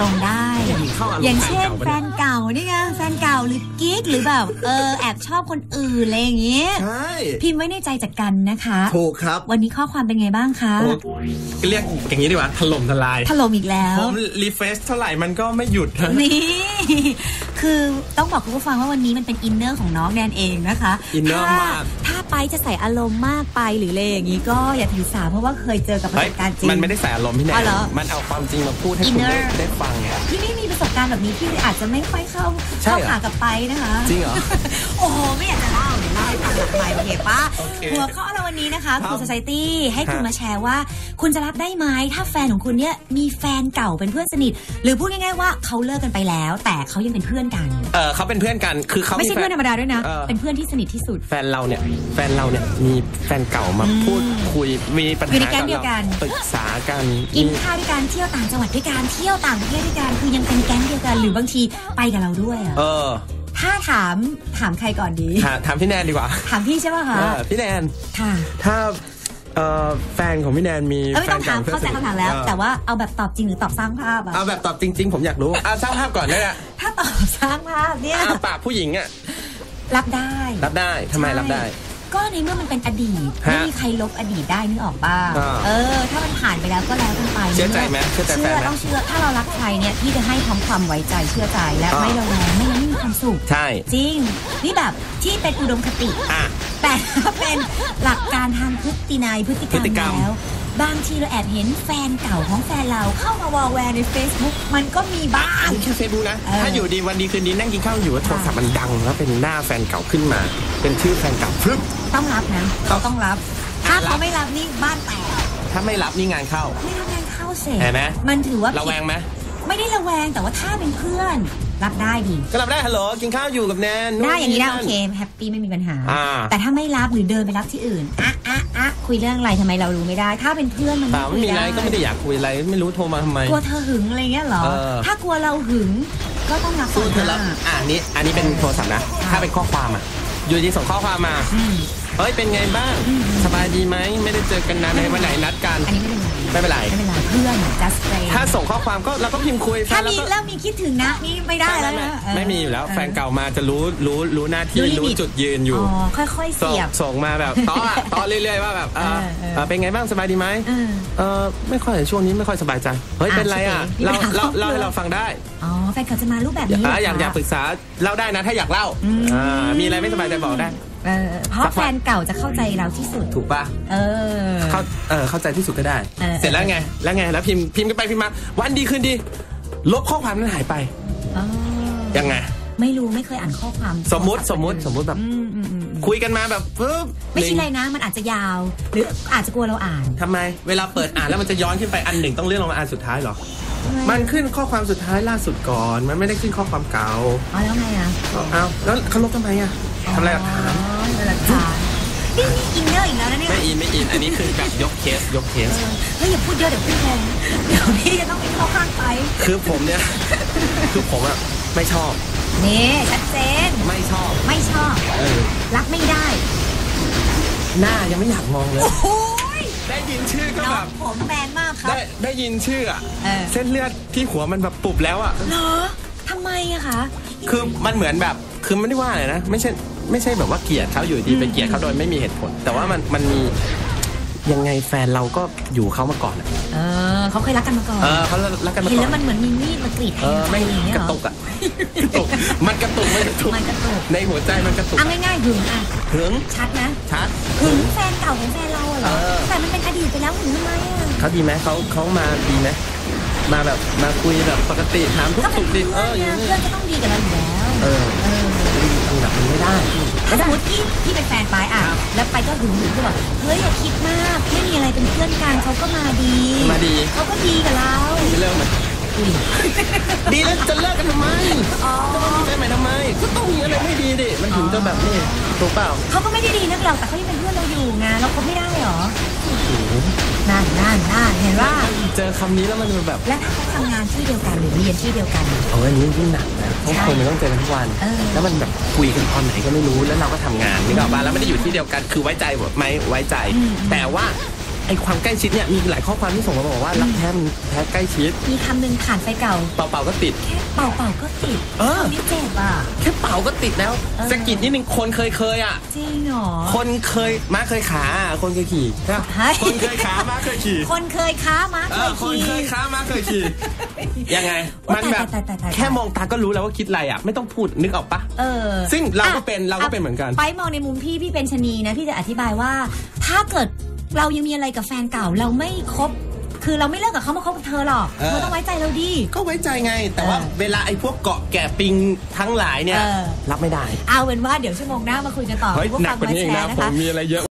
รงๆได้เข้าอารมณ์อย่างเช่นแฟแฟนนเก่าเก่านี่ไงแฟนเก่าหรือกิ๊กหรือแบบเออแอบชอบคนอื่นอะไรอย่างเงี้ยใช่พิมพ์ไว้ในใจจากกันนะคะถูกครับ วันนี้ข้อความเป็นไงบ้างคะโอ้เรียกอย่างนี้ดีกว่าถล่มทลายถล่มอีกแล้วผมรีเฟรชเท่าไหร่มันก็ไม่หยุดนะนี่คือต้องบอกคุณผู้ฟังว่าวันนี้มันเป็นอินเนอร์ของน้องแนนเองนะคะอินเนอร์ถ้มากถ้า ไปจะใส่อารมณ์มากไปหรืออะไรอย่างนี้ก็อย่าถือสาเพราะว่าเคยเจอกับประเฮ้สยบการณ์จริง มันไม่ได้ใส่อารมณ์พี่แนอ๋อนเหรอมันเอาความจริงมาพูดให้คุณ Inner ได้ได้ฟังไงพี่ไม่มีประสบการณ์แบบนี้พี่อาจจะไม่ค่อยเข้าใช่เข้าเหรอขากับไปนะคะ จริงเหรอ โอ้โหไม่อยากจะเล่าเดี๋ยวเล่าให้ฟังหลังใหม่โอเคปะโอเคหัวข้อเรา วันนี้นะคะครับคุณ Society ให้คุณฮะมาแชร์ว่า คุณจะรับได้ไหมถ้าแฟนของคุณเนี่ยมีแฟนเก่าเป็นเพื่อนสนิท หรือพูดง่ายๆว่าเขาเลิกกันไปแล้ว แต่เขายังเป็นเพื่อนกันเออเขาเป็นเพื่อนกันคือเขาไม่ใช่แฟเพื่อนธรรมดาด้วยนะเออเป็นเพื่อนที่สนิทที่สุด แฟนเราเนี่ยแฟนเราเนี่ยมีแฟนเก่ามาพูดคุยมีปัญอยู่หาในแก๊งเดียวกันปรึกษากันกินข้าวด้วยกันเที่ยวต่างจังหวัดด้วยกันเที่ยวต่างประเทศด้วยกันคือยังเป็นแก๊งเดียวกันหรือบางทีไปกับเราด้วยอะเออ ถ้าถามถามใครก่อนดีถามถามพี่แนนดีกว่า ถามพี่ใช่ป่ะคะเออพี่แนนค่ะถ้าเอ่อแฟนของพี่แนนมีเอ้ยไม่แฟต้อนงถาเก่ามเข้าใจคำถามแล้ว แต่ว่าเอาแบบตอบจริงหรือตอบสร้างภาพอะเอาแบบตอบจริง ๆ ผมอยากรู้อะสร้างภาพก่อนได้แหละถ้าตอบสร้างภาพเนี่ยอะปากผู้หญิงอะรับได้ รับได้ทำไมใช่รับได้ ก็ในเมื่อมันเป็นอดีตฮะไม่มีใครลบอดีตได้นึกออกบ้างอ่าเออ ถ้ามันผ่านไปแล้วก็แล้วกันไปเชื่อใจไหมเชื่อใจแฟนไหมต้องเชื่อถ้าเรารักใครเนี่ยพี่จะให้พร้อมความไว้ใจเชื่อใจและอ่า ไม่ระแวงไม่งั้นไม่มีความสุข ใช่ จริง นี่แบบที่เป็นอุดมคติ อะ แต่ถ้าเป็นหลักการทางพฤตินัยพฤติกรพฤรมติกรรมแล้ว บางทีเราแอบเห็นแฟนเก่าของแฟนเราเข้ามาวอลแวร์ใน Facebook มันก็มีบ้างอันนี้แค่เฟซบุ๊กนะ เออ ถ้าอยู่ดีวันดีคืนดีนั่งกินข้าวอยู่แล้วโทรศัพท์มันดังแล้วเป็นหน้าแฟนเก่าขึ้นมา เป็นชื่อแฟนเก่าฟึบ ต้องรับนะเขาต้องรับ ถ้าเขาไม่รับนี่บ้านแตกถ้าไม่รับนี่งานเข้า ไม่รับงานเข้าเสร็จเห็นไหม มันถือว่าระแวงไหม ไม่ได้ระแวงแต่ว่าถ้าเป็นเพื่อน รับได้ดีก็รับได้ฮัลโหลกินข้าวอยู่กับแนนนู่นได้อย่างนี้ได้นั่โอนเคแฮปปี้ไม่มีปัญหาอ่าแต่ถ้าไม่รับหรือเดินไปรับที่อื่นอะอะอะคุยเรื่องอะไรทำไมเรารู้ไม่ได้ ถ้าเป็นเพื่อนมันเปล่าคุไม่ยมีอะไรด้ก็ไม่ได้อยากคุยอะไรไม่รู้โทรมาทำไมกลัวเธอหึงอะไรเงี้ยเหรอเออถ้ากลัวเราหึงก็ต้องรับสู้เธอรับต่หน้าอ่านี้อันนี้เป็นโทรศัพท์นะ ถ้าเป็นข้อความอะอยู่ดีส่งข้อความมาอืม เฮ้ยเป็นไงบ้าง สบายดีไหมไม่ได้เจอกันนานในวันไหนนัดกันอันนี้ไม่เป็นไรไม่เป็นไรไม่เป็นไรเพื่อน just friend ถ้าส่งข้อความก็เราก็พิมพ์คุยถ้าแฟนมีเราก็แล้วมีคิดถึงนะนี่ไม่ได้แล้วไม่นะไม่ไม่มีอยู่แล้วเแฟนเก่ามาจะรู้รู้รู้หน้าที่รู้ลิมิต รู้จุดยืนอยู่อ๋อค่อยๆส่เสีงยบ ส่งมาแบบต้ออะต้อเรื่อยๆว่าแบบเออเออเออเออเป็นไงบ้างสบายดีไหมเออเออไม่ค่อยช่วงนี้ไม่ค่อยสบายใจเฮ้ยอะเป็นไรอะโอเคเรามีปัญหา เราครอบครัวเล่าให้เราฟังได้อ๋อแฟนเขาจะมารูปแบบอยากนี้เหรอะอยากอยากคะปรึกษาเล่าได้นะถ้าอยากเล่าอืมอ่ามีอะไรไม่สบายใจบอกได้ เออเพราะสักวันแฟนเก่าจะเข้าใจเราที่สุด ถูกป่ะ เออ เข้าเออเข้าใจที่สุดก็ได้ เออ เสร็จแล้วไง แล้วไง แล้วพิมพ์พิมพ์กันไปพิมพ์มา วันดีคืนดี ลบข้อความนั้นหายไป อ๋อยังไง ไม่รู้ไม่เคยอ่านข้อความสมมุติสมมุติสมมุติแบบ อืมอืมอืมคุยกันมาแบบปึ๊บไม่คิดหอะไรนึ่งนะ มันอาจจะยาว หรืออาจจะกลัวเราอ่าน ทำไม เวลาเปิดอ่านแล้วมันจะย้อนขึ้นไปอันหนึ่งต้องเลื่อนลงมาอันสุดท้ายเหรอ มันขึ้นข้อความสุดท้ายล่าสุดก่อน มันไม่ได้ขึ้นข้อความเก่า อ๋อแล้วไงอะ เอาเอาแล้วเขาลบทำไมอะ ทำอะไรหลักฐานอ๋อหลักฐานนี่นี่อินเนอร์อีกแล้วนะเนี่ยไม่อินไม่อินอันนี้คือแบบยกเคสยกเคสเฮ้ยอย่าพูดเยอะเดี๋ยวพี่งงเดี๋ยวพี่จะต้องไปเข้าข้างไป คือผมเนี่ยคือผมอะไม่ชอบนี่ชัดเจนไม่ชอบไม่ชอบเออรักไม่ได้ หน้ายังไม่อยากมองเลยโอ้โหยได้ยินชื่อก็น้อแบงบผมแมนมากครับได้ได้ยินชื่ออะเออเส้นเลือดที่หัวมันแบบปุบแล้วอะเหรอทำไมอะคะคือมันเหมือนแบบคือไม่ได้ว่าอะไรนะ ไม่ใช่ ไม่ใช่แบบว่าเกลียดเขาอยู่ดีไปเกลียดเขาโดยไม่มีเหตุผล แต่ว่ามันมันมียังไงแฟนเราก็อยู่เขามาก่อนอะเออเขาเคยรักกันมาก่อน เออเขารักกันมาเห็นก่อแล้วนมันเหมือนมีมีดมากรีดแทเองอใครไม่อย่างเงี้ยกระเหรอตุกอะกระตุกมันกระตุกมันกระตุกมันกระตุกในหัวใจมันกระตุกเอาง่ายๆหึงอะหึงชัดนะชัด หึงแฟนเก่าของแฟนเราอะเหรอเออ แต่มันเป็นอดีตไปแล้วหึงทำไมอะเขาดีไหมเขาเขามาดีไหมมาแบบมาคุยแบบปกติถามทุกก็เป็สุนขดิเพื่บอเอนออย่างไงนี้เพื่อนก็ต้องดีกับเราอยู่แล้วเออ เออ ทำแบบนี้ไม่ได้ถ้าสมมติพี่พี่เป็นแฟนไปายอะครับแล้วไปก็หึงหึงก็บอกเฮ้ยอย่าคิดมาก ไม่มีอะไรเป็นเพื่อนกันเขาก็มาดี มาดี เขาก็ดีกับเราไม่เลิกมันอุ้ย ดีแล้วจะเลิกกันทำไมอ๋อจะมามีแฟนใหม่ทำไมก็ต้องมีอะไรไม่ดีดิมันถึงจะแบบนี้ถูกเปล่าเขาก็ไม่ได้ดีนักหรอกแต่เขายังเป็นเพื่อนเราอยู่ไงเราเขาไม่ได้เหรอนั่นนั่นนั่นเห็นว่าเจอคำนี้แล้วมันแบบ และถ้าเขาทำงานที่เดียวกันหรือเรียนที่เดียวกันโอ้ยอันนี้ยิ่งหนักนะเพราะใช่คนมันต้องเจอกันทุกวันเออแล้วมันแบบคุยกันตอนไหนก็ไม่รู้แล้วเราก็ทำงานนึกออกปะแล้วไม่ได้อยู่ที่เดียวกันคือไว้ใจไหมไว้ใจ แต่ว่า ไอ้ความใกล้ชิดเนี่ยมีหลายข้อความที่ส่งมาบอกว่ารักแท้มันแท้ใกล้ชิด มีคำหนึ่งผ่านไฟเก่า เป่าๆก็ติด แค่เป่าเป่าๆก็ติดเออคำนี้เจ็บอะ แค่เป่าก็ติดแล้วเออ สะกิดนิดนึงคนเคยเคยอะ จริงเหรอ คนเคยม้าเคยขาอะคนเคยขี่ใช่ปะฮะคนเคยขาม้าเคยขี่คนเคยค้ามาเอเคอยคนขี่ เคยขาม้าเคยขี่ยังไง โอ๊ยมันแบบตายตายตายตาย แค่มองตาก็รู้แล้วว่าคิดอะไรอะ ไม่ต้องพูดนึกออกปะ เออซึ่งเราก็อะเป็นเราก็เป็นเหมือนกัน ไปมองในมุมพี่พี่เป็นชะนีนะพี่จะอธิบายว่า ถ้าเกิด เรายังมีอะไรกับแฟนเก่าเราไม่คบ คือเราไม่เลิกกับเขามาคบกับเธอหรอกเออเธอต้องไว้ใจเราดี ก็ไว้ใจไง แต่ว่าเออเวลาไอ้พวกเกาะแกะปิงทั้งหลายเนี่ยเออรับไม่ได้ เอาเป็นว่าเดี๋ยวชั่วโมงหน้ามาคุยกันต่อเฮ้ยคุณผู้หนัฟักงกว่ามานี้เอแชงนะร์นะผมคะมีอะไรเยอะ